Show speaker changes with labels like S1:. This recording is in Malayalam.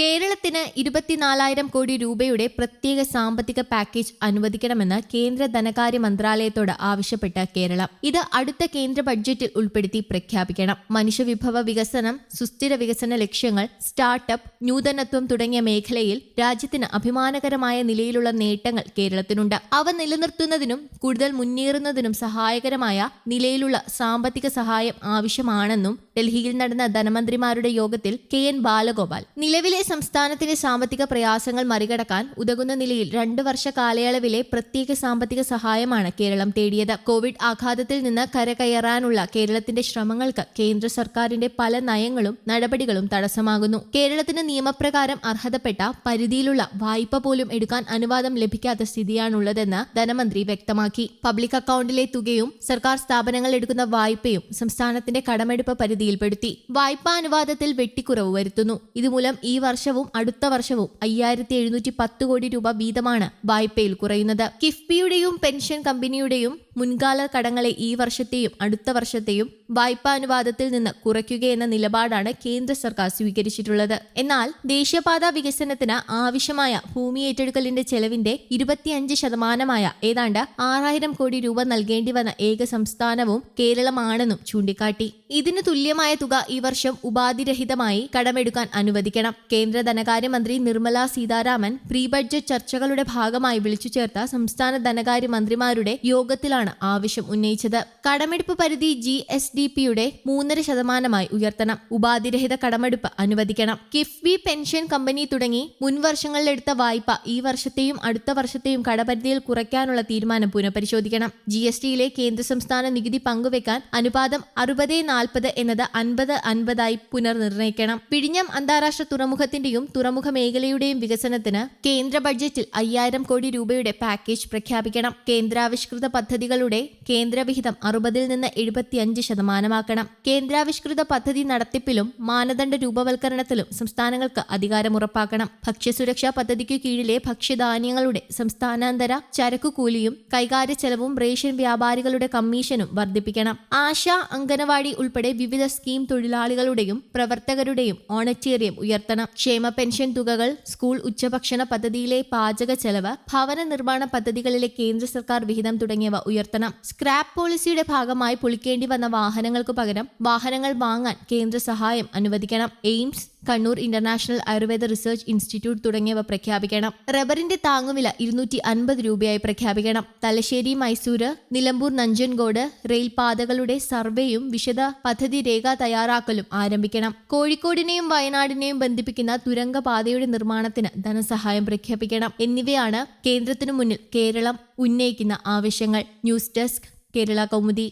S1: കേരളത്തിന് ഇരുപത്തിനാലായിരം കോടി രൂപയുടെ പ്രത്യേക സാമ്പത്തിക പാക്കേജ് അനുവദിക്കണമെന്ന് കേന്ദ്ര ധനകാര്യ മന്ത്രാലയത്തോട് ആവശ്യപ്പെട്ട കേരളം. ഇത് അടുത്ത കേന്ദ്ര ബഡ്ജറ്റിൽ ഉൾപ്പെടുത്തി പ്രഖ്യാപിക്കണം. മനുഷ്യവിഭവ വികസനം സുസ്ഥിര വികസന ലക്ഷ്യങ്ങൾ സ്റ്റാർട്ടപ്പ് നൂതനത്വം തുടങ്ങിയ മേഖലയിൽ രാജ്യത്തിന് അഭിമാനകരമായ നിലയിലുള്ള നേട്ടങ്ങൾ കേരളത്തിനുണ്ട്. അവ നിലനിർത്തുന്നതിനും കൂടുതൽ മുന്നേറുന്നതിനും സഹായകരമായ നിലയിലുള്ള സാമ്പത്തിക സഹായം ആവശ്യമാണെന്നും ഡൽഹിയിൽ നടന്ന ധനമന്ത്രിമാരുടെ യോഗത്തിൽ കെ എൻ ബാലഗോപാൽ. നിലവിലെ സംസ്ഥാനത്തിന്റെ സാമ്പത്തിക പ്രയാസങ്ങൾ മറികടക്കാൻ ഉതകുന്ന നിലയിൽ രണ്ടു വർഷ കാലയളവിലെ പ്രത്യേക സാമ്പത്തിക സഹായമാണ് കേരളം തേടിയത്. കോവിഡ് ആഘാതത്തിൽ നിന്ന് കരകയറാനുള്ള കേരളത്തിന്റെ ശ്രമങ്ങൾക്ക് കേന്ദ്ര സർക്കാരിന്റെ പല നയങ്ങളും നടപടികളും തടസ്സമാകുന്നു. കേരളത്തിന് നിയമപ്രകാരം അർഹതപ്പെട്ട പരിധിയിലുള്ള വായ്പ പോലും എടുക്കാൻ അനുവാദം ലഭിക്കാത്ത സ്ഥിതിയാണുള്ളതെന്ന് ധനമന്ത്രി വ്യക്തമാക്കി. പബ്ലിക് അക്കൗണ്ടിലെ തുകയും സർക്കാർ സ്ഥാപനങ്ങൾ എടുക്കുന്ന വായ്പയും സംസ്ഥാനത്തിന്റെ കടമെടുപ്പ് പരിധിയിൽപ്പെടുത്തി. വായ്പാ അനുവാദത്തിൽ വെട്ടിക്കുറവ് വരുത്തുന്നു. ഇതുമൂലം ഈ വർഷവും അടുത്ത വർഷവും അയ്യായിരത്തി എഴുന്നൂറ്റി പത്ത് കോടി രൂപ വീതമാണ് വായ്പയിൽ കുറയുന്നത്. കിഫ്ബിയുടെയും പെൻഷൻ കമ്പനിയുടെയും മുൻകാല കടങ്ങളെ ഈ വർഷത്തെയും അടുത്ത വർഷത്തെയും വായ്പാ അനുവാദത്തിൽ നിന്ന് കുറയ്ക്കുകയെന്ന നിലപാടാണ് കേന്ദ്ര സർക്കാർ സ്വീകരിച്ചിട്ടുള്ളത്. എന്നാൽ ദേശീയപാത വികസനത്തിന് ആവശ്യമായ ഭൂമി ഏറ്റെടുക്കലിന്റെ ചെലവിന്റെ ഇരുപത്തിയഞ്ച് ശതമാനമായ ഏതാണ്ട് ആറായിരം കോടി രൂപ നൽകേണ്ടി വന്ന ഏക സംസ്ഥാനവും കേരളമാണെന്നും ചൂണ്ടിക്കാട്ടി. ഇതിന് തുല്യമായ തുക ഈ വർഷം ഉപാധിരഹിതമായി കടമെടുക്കാൻ അനുവദിക്കണം. കേന്ദ്ര ധനകാര്യമന്ത്രി നിർമ്മല സീതാരാമൻ പ്രീ ബഡ്ജറ്റ് ചർച്ചകളുടെ ഭാഗമായി വിളിച്ചു ചേർത്ത സംസ്ഥാന ധനകാര്യ മന്ത്രിമാരുടെ യോഗത്തിലാണ് ആവശ്യം ഉന്നയിച്ചത്. കടമെടുപ്പ് പരിധി ജി എസ് ഡി പിയുടെ മൂന്നര ശതമാനമായി ഉയർത്തണം. ഉപാധിരഹിത കടമെടുപ്പ് അനുവദിക്കണം. കിഫ്ബി പെൻഷൻ കമ്പനി തുടങ്ങി മുൻ വർഷങ്ങളിലെടുത്ത വായ്പ ഈ വർഷത്തെയും അടുത്ത വർഷത്തെയും കടപരിധിയിൽ കുറയ്ക്കാനുള്ള തീരുമാനം പുനഃപരിശോധിക്കണം. ജി എസ് ടിയിലെ കേന്ദ്ര സംസ്ഥാന നികുതി പങ്കുവെക്കാൻ അനുപാതം അറുപത് നാൽപ്പത് എന്നത് അൻപത് അൻപതായി പുനർനിർണയിക്കണം പിഴിഞ്ഞം അന്താരാഷ്ട്ര തുറമുഖത്തിന്റെയും തുറമുഖ മേഖലയുടെയും വികസനത്തിന് കേന്ദ്ര ബഡ്ജറ്റിൽ അയ്യായിരം കോടി രൂപയുടെ പാക്കേജ് പ്രഖ്യാപിക്കണം. കേന്ദ്രാവിഷ്കൃത പദ്ധതികളുടെ കേന്ദ്രവിഹിതം അറുപതിൽ നിന്ന് എഴുപത്തിയഞ്ച് ശതമാനമാക്കണം. കേന്ദ്രാവിഷ്കൃത പദ്ധതി നടത്തിപ്പിലും മാനദണ്ഡ രൂപവൽക്കരണത്തിലും സംസ്ഥാനങ്ങൾക്ക് അധികാരം ഉറപ്പാക്കണം. ഭക്ഷ്യസുരക്ഷാ പദ്ധതിക്കു കീഴിലെ ഭക്ഷ്യധാന്യങ്ങളുടെ സംസ്ഥാനാന്തര ചരക്കുകൂലിയും കൈകാര്യ ചെലവും റേഷൻ വ്യാപാരികളുടെ കമ്മീഷനും വർദ്ധിപ്പിക്കണം. ആശ അംഗനവാടി ഉൾപ്പെടെ വിവിധ സ്കീം തൊഴിലാളികളുടെയും പ്രവർത്തകരുടെയും ഓണച്ചേറിയം ഉയർത്തണം. ക്ഷേമ പെൻഷൻ തുകകൾ സ്കൂൾ ഉച്ചഭക്ഷണ പദ്ധതിയിലെ പാചക ചെലവ് ഭവന നിർമ്മാണ പദ്ധതികളിലെ കേന്ദ്ര സർക്കാർ വിഹിതം തുടങ്ങിയവ ഉയർത്തണം. സ്ക്രാപ്പ് പോളിസിയുടെ ഭാഗമായി പൊളിക്കേണ്ടി വന്ന വാഹനങ്ങൾക്ക് പകരം വാഹനങ്ങൾ വാങ്ങാൻ കേന്ദ്ര സഹായം അനുവദിക്കണം. AIIMS Kannur international Ayurveda research institute തുടങ്ങിയവ പ്രഖ്യാപിക്കണം. റബ്ബറിന്റെ താങ്ങുവില ഇരുന്നൂറ്റി അൻപത് രൂപയായി പ്രഖ്യാപിക്കണം. തലശ്ശേരി മൈസൂര് നിലമ്പൂർ നഞ്ചൻകോട് റെയിൽപാതകളുടെ സർവേയും വിശദ പദ്ധതി രേഖ തയ്യാറാക്കലും ആരംഭിക്കണം. കോഴിക്കോടിനെയും വയനാടിനെയും ബന്ധിപ്പിക്കുന്ന തുരങ്കപാതയുടെ നിർമ്മാണത്തിന് ധനസഹായം പ്രഖ്യാപിക്കണം. എന്നിവയാണ് കേന്ദ്രത്തിനു മുന്നിൽ കേരളം ഉന്നയിക്കുന്ന ആവശ്യങ്ങൾ. News desk Kerala Kaumudi.